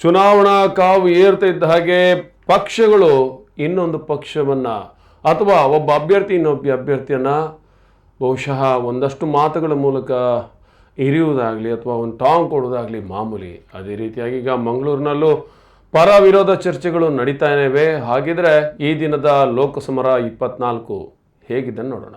ಚುನಾವಣಾ ಕಾವು ಏರ್ತಿದ್ದ ಹಾಗೆ ಪಕ್ಷಗಳು ಇನ್ನೊಂದು ಪಕ್ಷವನ್ನು ಅಥವಾ ಒಬ್ಬ ಅಭ್ಯರ್ಥಿ ಇನ್ನೊಬ್ಬ ಅಭ್ಯರ್ಥಿಯನ್ನು ಬಹುಶಃ ಒಂದಷ್ಟು ಮಾತುಗಳ ಮೂಲಕ ಇರಿಯುವುದಾಗಲಿ ಅಥವಾ ಒಂದು ಟಾಂಗ್ ಕೊಡೋದಾಗಲಿ ಮಾಮೂಲಿ. ಅದೇ ರೀತಿಯಾಗಿ ಈಗ ಮಂಗಳೂರಿನಲ್ಲೂ ಪರ ವಿರೋಧ ಚರ್ಚೆಗಳು ನಡೀತಾ ಇವೆ. ಹಾಗಿದ್ರೆ ಈ ದಿನದ ಲೋಕಸಮರ ಇಪ್ಪತ್ನಾಲ್ಕು ಹೇಗಿದೆ ನೋಡೋಣ.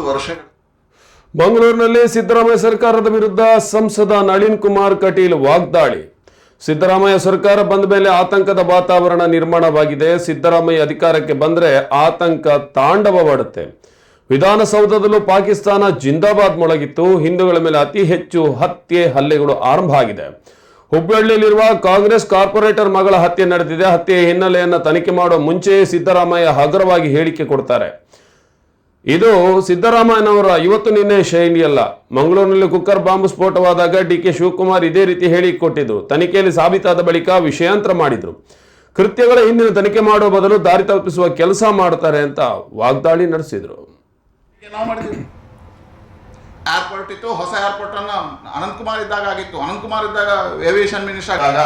ಮತ್ತೊಂದು ವರ್ಷ ಮಂಗಳೂರಿನಲ್ಲಿ ಸಿದ್ದರಾಮಯ್ಯ ಸರ್ಕಾರದ ವಿರುದ್ಧ ಸಂಸದ ನಳಿನ್ ಕುಮಾರ್ ಕಟೀಲ್ ವಾಗ್ದಾಳಿ. ಸಿದ್ದರಾಮಯ್ಯ ಸರ್ಕಾರ ಬಂದ ಮೇಲೆ ಆತಂಕದ ವಾತಾವರಣ ನಿರ್ಮಾಣವಾಗಿದೆ. ಸಿದ್ದರಾಮಯ್ಯ ಅಧಿಕಾರಕ್ಕೆ ಬಂದರೆ ಆತಂಕ ತಾಂಡವವಾಡುತ್ತೆ. ವಿಧಾನಸೌಧದಲ್ಲೂ ಪಾಕಿಸ್ತಾನ ಜಿಂದಾಬಾದ್ ಮೊಳಗಿತ್ತು. ಹಿಂದೂಗಳ ಮೇಲೆ ಅತಿ ಹೆಚ್ಚು ಹತ್ಯೆ ಹಲ್ಲೆಗಳು ಆರಂಭ ಆಗಿದೆ. ಹುಬ್ಬಳ್ಳಿಯಲ್ಲಿರುವ ಕಾಂಗ್ರೆಸ್ ಕಾರ್ಪೊರೇಟರ್ ಮಗಳ ಹತ್ಯೆ ನಡೆದಿದೆ. ಹತ್ಯೆಯ ಹಿನ್ನೆಲೆಯನ್ನು ತನಿಖೆ ಮಾಡುವ ಮುಂಚೆಯೇ ಸಿದ್ದರಾಮಯ್ಯ ಹಗುರವಾಗಿ ಹೇಳಿಕೆ ಕೊಡ್ತಾರೆ. ಇದು ಸಿದ್ದರಾಮಯ್ಯನವರ ಇವತ್ತು ನಿನ್ನೆ ಶೈಲಿಯಲ್ಲ. ಮಂಗಳೂರಿನಲ್ಲಿ ಕುಕ್ಕರ್ ಬಾಂಬ್ ಸ್ಫೋಟವಾದಾಗ ಡಿ ಕೆ ಶಿವಕುಮಾರ್ ಇದೇ ರೀತಿ ಹೇಳಿ ಕೊಟ್ಟಿದ್ರು ತನಿಖೆಯಲ್ಲಿ ಸಾಬೀತಾದ ಬಳಿಕ ವಿಷಯಾಂತರ ಮಾಡಿದ್ರು. ಕೃತ್ಯಗಳ ಹಿಂದಿನ ತನಿಖೆ ಮಾಡುವ ಬದಲು ದಾರಿ ತಪ್ಪಿಸುವ ಕೆಲಸ ಮಾಡ್ತಾರೆ ಅಂತ ವಾಗ್ದಾಳಿ ನಡೆಸಿದ್ರು. ಏರ್ಪೋರ್ಟ್ ಇತ್ತು. ಹೊಸ ಏರ್ಪೋರ್ಟ್ ಅನ್ನ ಅನಂತಕುಮಾರ್ ಇದ್ದಾಗ ಆಗಿತ್ತು. ಅನಂತಕುಮಾರ್ ಇದ್ದಾಗ ಏವಿಯೇಷನ್ ಮಿನಿಸ್ಟರ್ ಆಗ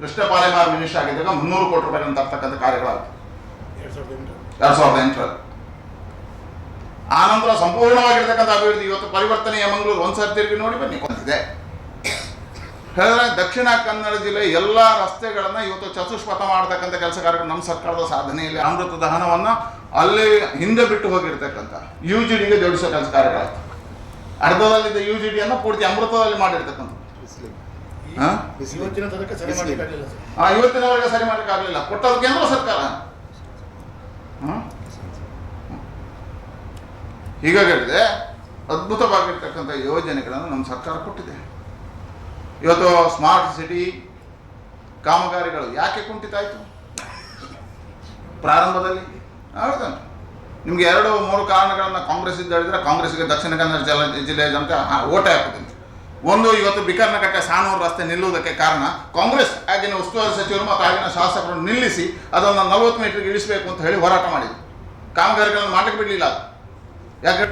ಕೃಷ್ಣ ಪಾಲೆಮಾರ್ ಮಿನಿಸ್ಟರ್ ಆಗಿದ್ದಾಗ ಮುನ್ನೂರು ಕೋಟಿ ರೂಪಾಯಿ ತರ್ತಕ್ಕಂಥ ಎರಡ್ ಸಾವಿರದ ಎಂಟರಲ್ಲಿ. ಆ ನಂತರ ಸಂಪೂರ್ಣವಾಗಿರ್ತಕ್ಕಂಥ ಅಭಿವೃದ್ಧಿ. ಇವತ್ತು ಪರಿವರ್ತನೆಯ ಮಂಗಳೂರು ಒಂದ್ಸರಿ ತಿರುಗಿ ನೋಡಿ ಬನ್ನಿ ಬಂದಿದೆ ಹೇಳಿದ್ರೆ ದಕ್ಷಿಣ ಕನ್ನಡ ಜಿಲ್ಲೆ ಎಲ್ಲ ರಸ್ತೆಗಳನ್ನ ಇವತ್ತು ಚತುಷ್ಪಥ ಮಾಡತಕ್ಕಂಥ ಕೆಲಸ ಕಾರ್ಯಗಳು ನಮ್ಮ ಸರ್ಕಾರದ ಸಾಧನೆಯಲ್ಲಿ ಅಮೃತ ಹಣವನ್ನ ಅಲ್ಲಿ ಹಿಂದೆ ಬಿಟ್ಟು ಹೋಗಿರ್ತಕ್ಕಂಥ ಯು ಜಿ ಡಿಗೆ ಜೋಡಿಸೋ ಕೆಲಸ ಅರ್ಧದಲ್ಲಿದ್ದ ಯು ಜಿ ಡಿಯನ್ನು ಪೂರ್ತಿ ಅಮೃತದಲ್ಲಿ ಮಾಡಿರ್ತಕ್ಕಂಥ. ಸರಿ ಮಾಡಲಿಕ್ಕಾಗಲಿಲ್ಲ ಇವತ್ತಿನವರೆಗೆ ಸರಿ ಮಾಡಲಿಕ್ಕೆ ಆಗಲಿಲ್ಲ ಕೊಟ್ಟದ್ದು ಕೇಂದ್ರ ಸರ್ಕಾರ. ಹೀಗಾಗಿ ಹೇಳಿದೆ ಅದ್ಭುತವಾಗಿರ್ತಕ್ಕಂಥ ಯೋಜನೆಗಳನ್ನು ನಮ್ಮ ಸರ್ಕಾರ ಕೊಟ್ಟಿದೆ. ಇವತ್ತು ಸ್ಮಾರ್ಟ್ ಸಿಟಿ ಕಾಮಗಾರಿಗಳು ಯಾಕೆ ಕುಂಠಿತ ಆಯಿತು? ಪ್ರಾರಂಭದಲ್ಲಿ? ಹೇಳ್ತಾನೆ ನಿಮಗೆ ಎರಡು, ಮೂರು ಕಾರಣಗಳನ್ನು ಕಾಂಗ್ರೆಸ್ ಇದ್ದ ಹೇಳಿದ್ರೆ ಕಾಂಗ್ರೆಸ್ಗೆ ದಕ್ಷಿಣ ಕನ್ನಡ ಜಲ ಜಿಲ್ಲೆಯ ಜನತೆ ಓಟೆ ಹಾಕುತ್ತಿಲ್ಲ ಒಂದು, ಇವತ್ತು ಬಿಕರ್ನಕಟ್ಟೆ ಸಾನೂರು ರಸ್ತೆ ನಿಲ್ಲುವುದಕ್ಕೆ ಕಾರಣ ಕಾಂಗ್ರೆಸ್ ಆಗಿನ ಉಸ್ತುವಾರಿ ಸಚಿವರು ಮತ್ತು ಆಗಿನ ಶಾಸಕರು ನಿಲ್ಲಿಸಿ ಅದನ್ನು ನಲವತ್ತು ಮೀಟರ್ಗೆ ಇಳಿಸಬೇಕು ಅಂತ ಹೇಳಿ ಹೋರಾಟ ಮಾಡಿದ್ರು. ಕಾಮಗಾರಿಗಳನ್ನು ಮಾಡಲಿಕ್ಕೆ ಬಿಡಲಿಲ್ಲ ಅದು. ಯಾಕೆ